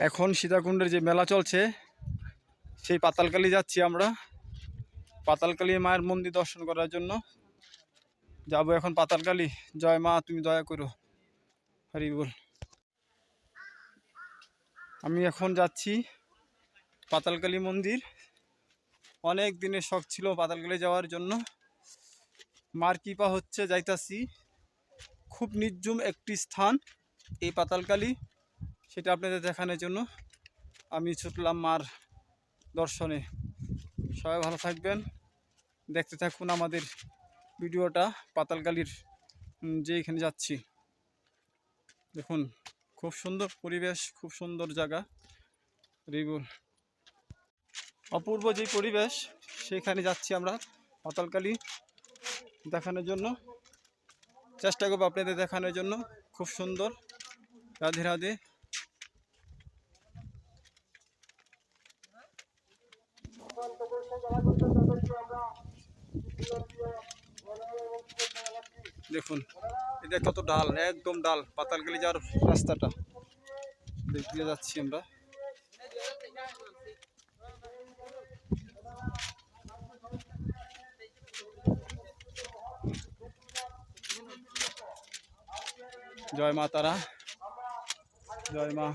এখন সীতাকুণ্ডের যে মেলা চলছে, সেই পাতালকালি যাচ্ছি আমরা। পাতালকালী মায়ের মন্দির দর্শন করার জন্য। যাব এখন পাতালকালী। জয় মা, তুমি দয়া করো। হরি বল। আমি এখন যাচ্ছি পাতালকালী মন্দির। অনেক দিনের শখ ছিল পাতালকালী যাওয়ার জন্য। মার কৃপা হচ্ছে যাইতাছি। খুব নির্জুম একটি স্থান, এই পাতালকালী। সেটা আপনাদের দেখানোর জন্য। আমি ছুটলাম মার দর্শনে। সবাই ভালো থাকবেন। দেখতে থাকুন আমাদের ভিডিওটা পাতালকালির যে এখানে যাচ্ছি। দেখুন, খুব সুন্দর পরিবেশ, খুব সুন্দর জায়গা। রিবুল অপূর্ব যে পরিবেশ, সেখানে যাচ্ছি আমরা পাতালকালি দেখানোর জন্য। চেষ্টা করব আপনাদের দেখানোর জন্য। খুব সুন্দর। রাধে রাধে। দেখুন, এটা কত ডাল, একদম ডাল পাতালকালি যাওয়ার রাস্তাটা। দেখতে যাচ্ছি আমরা। জয় মা তারা, জয় মা।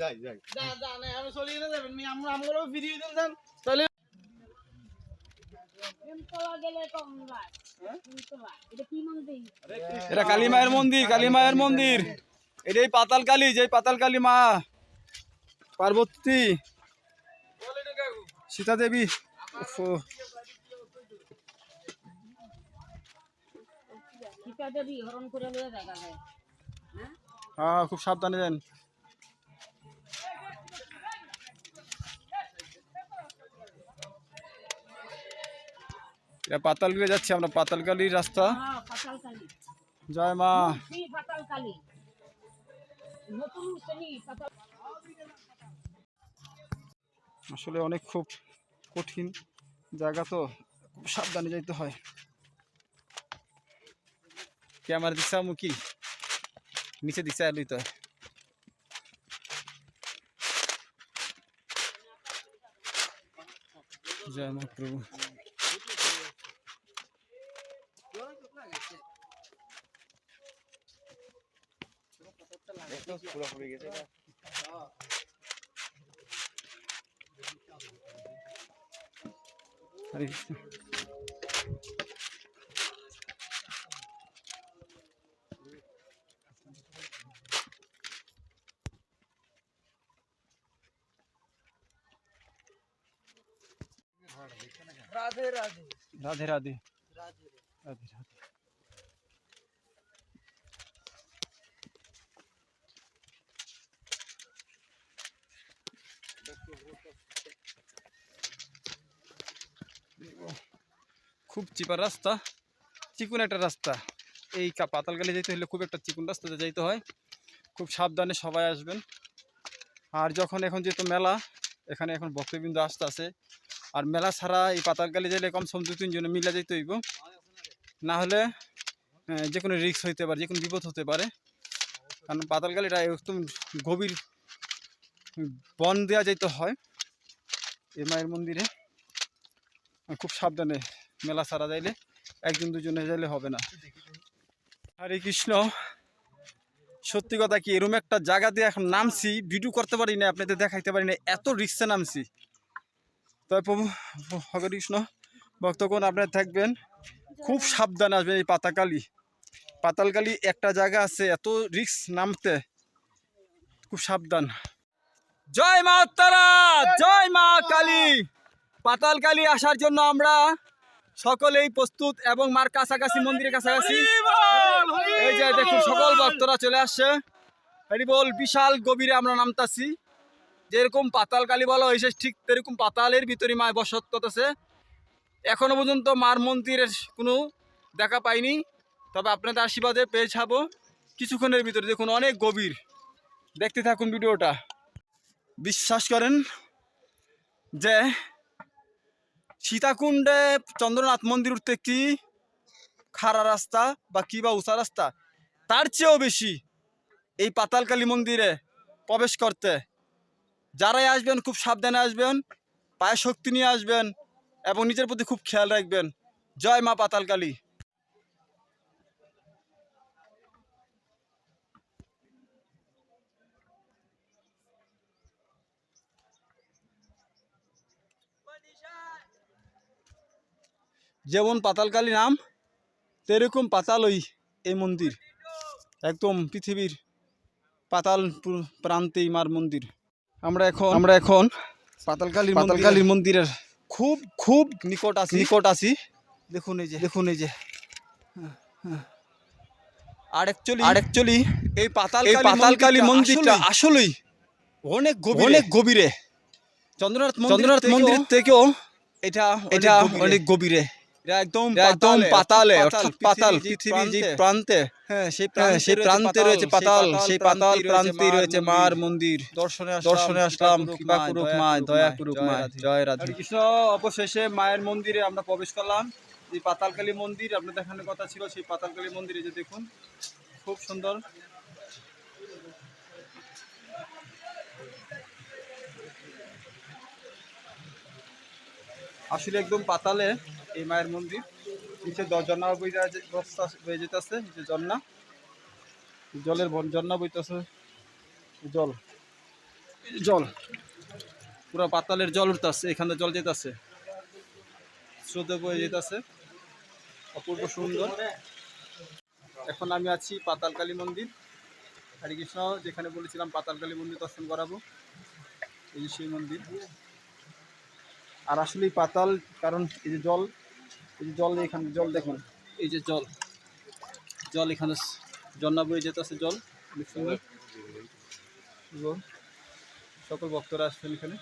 যাই যাই। যা যা না আমি চলে গেলে যাবেন মি আমরা আমগুলো ভিডিও দেন তাহলে নিমতলা গেলে কম ভাই নিমতলা এটা কি মন্দির এটা কালী মায়ের মন্দির কালী মায়ের মন্দির। এটাই পাতাল কালী যে পাতাল কালী মা। পার্বতী। সীতা দেবী। হ্যাঁ হ্যাঁ খুব সাবধানে দেন এটা পাতালকালি যাচ্ছি আমরা পাতালকালির রাস্তা। হ্যাঁ জয় মা। আসলে অনেক খুব কঠিন জায়গা তো সাবধানে যাইতে হয়। ক্যামেরা দিচ্ছে মুখি নিচে দিচ্ছে আর লইতে হয়। জয় মা প্রভু। পুরো পড়ে গেছে হরে কৃষ্ণ রাধে রাধে রাধে রাধে রাধে রাধে খুব চিপার রাস্তা, চিকুন একটা রাস্তা। এই পাতালগালি যেতে হলে খুব একটা চিকুন রাস্তাতে যাইতে হয়। খুব সাবধানে সবাই আসবেন। আর যখন এখন যেহেতু মেলা, এখানে এখন ভক্তবৃন্দ আসতে আছে আর মেলা ছাড়া এই পাতালগালি যাইলে কমসম দু তিনজনে মিলে যেতে হইব। না হলে যে কোনো রিক্স হইতে পারে, যে কোনো বিপদ হতে পারে। কারণ পাতালগালিটা একদম গভীর বন দেওয়া যাইতে হয় এই মায়ের মন্দিরে। খুব সাবধানে মেলা সারা যাইলে, একজন দুজনে যাইলে হবে না। হরে কৃষ্ণ, সত্যি কথা কি এরকম একটা জায়গা দিয়ে এখন নামছি, ভিডিও করতে পারি না, আপনাদের দেখাইতে পারি না, এত রিক্সে নামছি। তবে প্রভু, হরে কৃষ্ণ, ভক্তগণ আপনারা থাকবেন, খুব সাবধানে আসবেন এই পাতাকালি। পাতালকালি একটা জায়গা আছে, এত রিক্স নামতে, খুব সাবধান। জয় মা তারা জয় মা কালী। পাতাল কালী আসার জন্য আমরা সকলেই প্রস্তুত এবং মার কাছাকাছি মন্দিরের কাছাকাছি। এই যে দেখুন সকল ভক্তরা চলে আসছে। হরি বল বিশাল গভীরে আমরা নামতাছি। যেরকম পাতাল কালী বলা হয়েছে ঠিক তেরকম পাতালের ভিতরে মায় বসত করতেছে। এখনও পর্যন্ত মার মন্দিরের কোনো দেখা পাইনি। তবে আপনাদের আশীর্বাদে পেয়ে যাব। কিছুক্ষণের ভিতরে দেখুন অনেক গভীর। দেখতে থাকুন ভিডিওটা। বিশ্বাস করেন যে সীতাকুণ্ডে চন্দ্রনাথ মন্দির উঠতে কি খাড়া রাস্তা বা কি বা উঁচা রাস্তা? তার চেয়েও বেশি এই পাতালকালী মন্দিরে প্রবেশ করতে। যারাই আসবেন, খুব সাবধানে আসবেন, পায়ে শক্তি নিয়ে আসবেন এবং নিজের প্রতি খুব খেয়াল রাখবেন। জয় মা পাতালকালী। যেমন পাতালকালী নাম সেরকম পাতালই এই মন্দির। একদম পৃথিবীর পাতাল প্রান্তেই মার মন্দির। আমরা এখন আমরা এখন পাতালকালীর পাতালকালীর মন্দিরের খুব খুব নিকট আছি। নিকট আছি। দেখুন এই যে। দেখুন এই যে। আর অ্যাকচুয়ালি আর অ্যাকচুয়ালি এই পাতাল এই পাতালকালী মন্দিরটা আসলেই অনেক গভীরে। অনেক গভীরে। চন্দ্রনাথ চন্দ্রনাথ মন্দির থেকেও এটা এটা অনেক গভীরে। এটা একদম একদম পাতালে অর্থাৎ পাতাল পৃথিবীর যে প্রান্তে। হ্যাঁ সেই সেই প্রান্তে রয়েছে পাতাল সেই পাতাল প্রান্তে রয়েছে মার মন্দির। দর্শনে দর্শনে আসলাম কৃপা করুক মা দয়া করুক মা জয় রাধে। কৃষ্ণ অবশেষে মায়ের মন্দিরে আমরা প্রবেশ করলাম। এই পাতালকালী মন্দির আপনার দেখানোর কথা ছিল সেই পাতালকালী মন্দিরে যে দেখুন খুব সুন্দর। আসলে একদম পাতালে এই মায়ের মন্দির। নিচে ঝর্ণা বয়ে যেতেছে, নিচে ঝর্ণা জলের ঝর্ণা বইতেছে, জল। জল, পুরো পাতালের জল উঠতেছে, এখানে জল যেতেছে। স্রোতে বয়ে যেতেছে, অপূর্ব সুন্দর। এখন আমি আছি পাতালকালী মন্দির। হরে কৃষ্ণ যেখানে বলেছিলাম পাতালকালী মন্দির দর্শন করাবো, এই যে সেই মন্দির। আর আসলে পাতাল, কারণ এই যে জল এই যে জল এখানে, জল দেখুন। এই যে জল। জল এখানে জন্না বয়ে যেতেছে জল। অনেক এবং সকল ভক্তরা আসছেন এখানে।